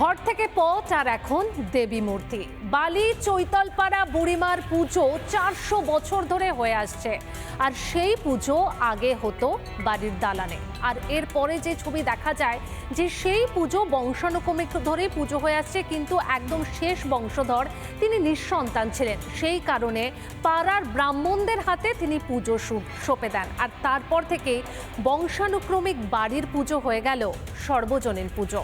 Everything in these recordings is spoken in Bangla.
ঘর থেকে পথ আর এখন দেবী মূর্তি। বালি, চৈতলপাড়া, বুড়িমার পুজো চারশো বছর ধরে হয়ে আসছে। আর সেই পুজো আগে হতো বাড়ির দালানে। আর এরপরে যে ছবি দেখা যায়, যে সেই পুজো বংশানুক্রমিক ধরে পুজো হয়ে আসছে, কিন্তু একদম শেষ বংশধর তিনি নিঃসন্তান ছিলেন। সেই কারণে পাড়ার ব্রাহ্মণদের হাতে তিনি পুজো সঁপে দেন। আর তারপর থেকে বংশানুক্রমিক বাড়ির পুজো হয়ে গেল সর্বজনীন পুজো।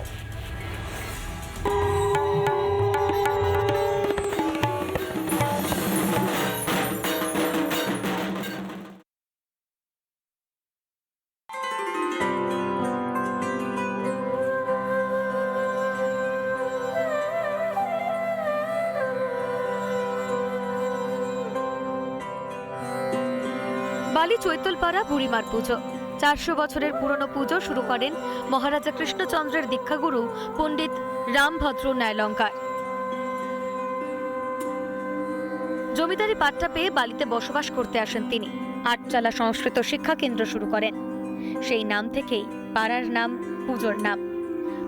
বালি চৈতলপাড়া বুড়িমার পুজো। চারশো বছরের পুরনো পুজো শুরু করেন মহারাজা কৃষ্ণচন্দ্রের দীক্ষাগুরু পণ্ডিত রামভদ্র ন্যায়লঙ্কার। জমিদারি পাট্টা পেয়ে বালিতে বসবাস করতে আসেন তিনি। আটচালা সংস্কৃত শিক্ষা কেন্দ্র শুরু করেন। সেই নাম থেকেই পাড়ার নাম, পুজোর নাম।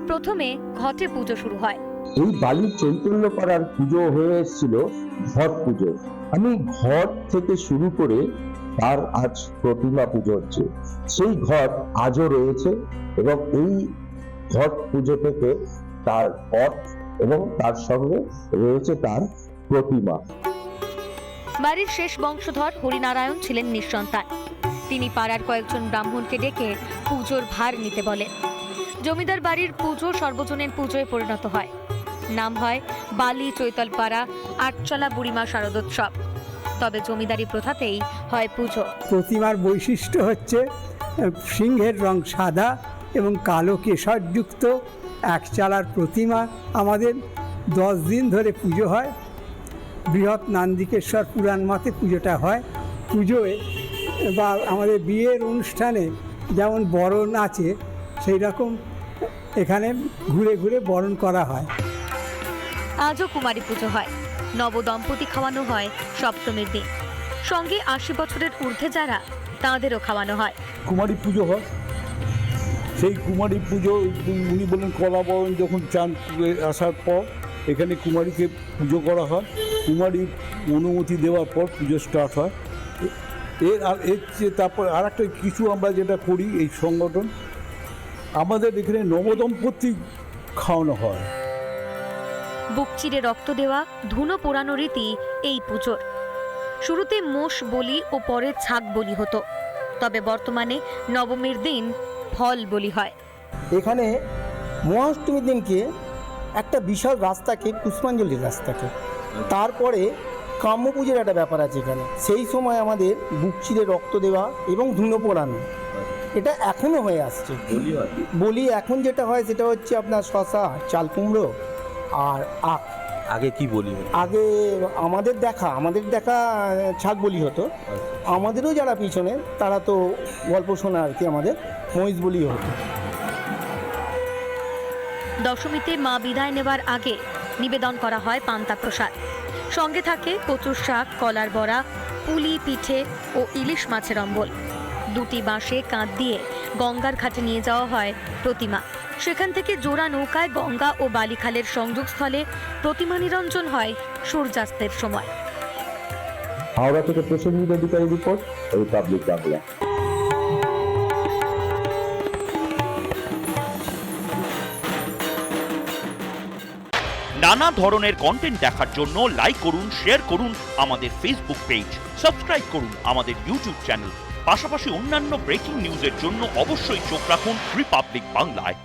প্রথমে ঘটে পুজো শুরু হয়। এই বালির চৈতন্য পাড়ার পুজো হয়ে এসেছিল ঘট পুজো। আমি ঘট থেকে শুরু করে তার আজ প্রতিমা পুজো হচ্ছে। সেই ঘট আজও রয়েছে এবং এই ঘট পুজো থেকে তার ঘট এবং তার সঙ্গে রয়েছে তার প্রতিমা। বাড়ির শেষ বংশধর হরিনারায়ণ ছিলেন নিঃসন্তান। তিনি পাড়ার কয়েকজন ব্রাহ্মণকে ডেকে পুজোর ভার নিতে বলেন। জমিদার বাড়ির পুজো সর্বজনীন পুজোয় পরিণত হয়। নাম হয় বালি চৈতলপাড়া আটচলা বুড়িমা শারদোৎসব। তবে জমিদারি প্রথাতেই হয় পুজো। প্রতিমার বৈশিষ্ট্য হচ্ছে সিংহের রং সাদা এবং কালো কেশরযুক্ত এক চালার প্রতিমা আমাদের দশ দিন ধরে পুজো হয়। বৃহৎ নান্দিকেশ্বর পুরাণ মতে পুজোটা হয়। পুজোয় বা আমাদের বিয়ের অনুষ্ঠানে যেমন বরণ আছে সেই রকম এখানে ঘুরে ঘুরে বরণ করা হয়। আজও কুমারী পুজো হয়। নবদম্পতি খাওয়ানো হয় সপ্তমীর দিন। সঙ্গে আশি বছরের ঊর্ধ্বে যারা, তাঁদেরও খাওয়ানো হয়। কুমারী পুজো হয়। সেই কুমারী পুজো, উনি বলেন কলাবরণ যখন চান আসার পর এখানে কুমারীকে পুজো করা হয়। কুমারীর অনুমতি দেওয়ার পর পুজো স্টার্ট হয়। এর আর এর চেয়ে তারপর আর একটা কিছু আমরা যেটা করি, এই সংগঠন, আমাদের এখানে নবদম্পতি খাওয়ানো হয়। বুক চিরে রক্ত দেওয়া ধুনো পোড়ানো রীতি এই পুজোর। শুরুতে মোষ বলি ও পরে ছাগ বলি হতো। তবে বর্তমানে নবমীর দিন ফল বলি হয়। এখানে মহাষ্টমীর দিনকে একটা বিশাল রাস্তাকে পুষ্পাঞ্জলির রাস্তাকে। তারপরে কাম্য পুজোর একটা ব্যাপার আছে এখানে। সেই সময় আমাদের বুক চিরে রক্ত দেওয়া এবং ধুনো পোড়ানো। এটা এখনও হয়ে আসছে। বলি এখন যেটা হয় সেটা হচ্ছে আপনার শশা চাল কুমড়ো আর আখ আগে কি বলি? আগে আমাদের দেখা আমাদের দেখা ছাগ বলি হতো। আমাদেরও যারা পিছনে তারা তো গল্প শোনা আর কি আমাদের মহিষ বলি হতো। দশমীতে মা বিদায় নেবার আগে নিবেদন করা হয় পান্তা প্রসাদ। সঙ্গে থাকে কচুর শাক কলার বড়া পুলি পিঠে ও ইলিশ মাছের অম্বল। দুটি বাঁশে কাঁধ দিয়ে গঙ্গার ঘাটে নিয়ে যাওয়া হয় প্রতিমা। সেখান থেকে জোড়া নৌকায় গঙ্গা ও বালিখালের সংযোগস্থলে প্রতিমা নিরঞ্জন হয় সূর্যাস্তের সময়। হাওড়া থেকে প্রসেনজিৎ অধিকারী রিপোর্ট রিপাবলিক বাংলা। নানা ধরনের কন্টেন্ট দেখার জন্য লাইক করুন শেয়ার করুন আমাদের ফেসবুক পেজ সাবস্ক্রাইব করুন আমাদের ইউটিউব চ্যানেল পাশাপাশি অন্যান্য ব্রেকিং নিউজের জন্য অবশ্যই চোখ রাখুন রিপাবলিক বাংলায়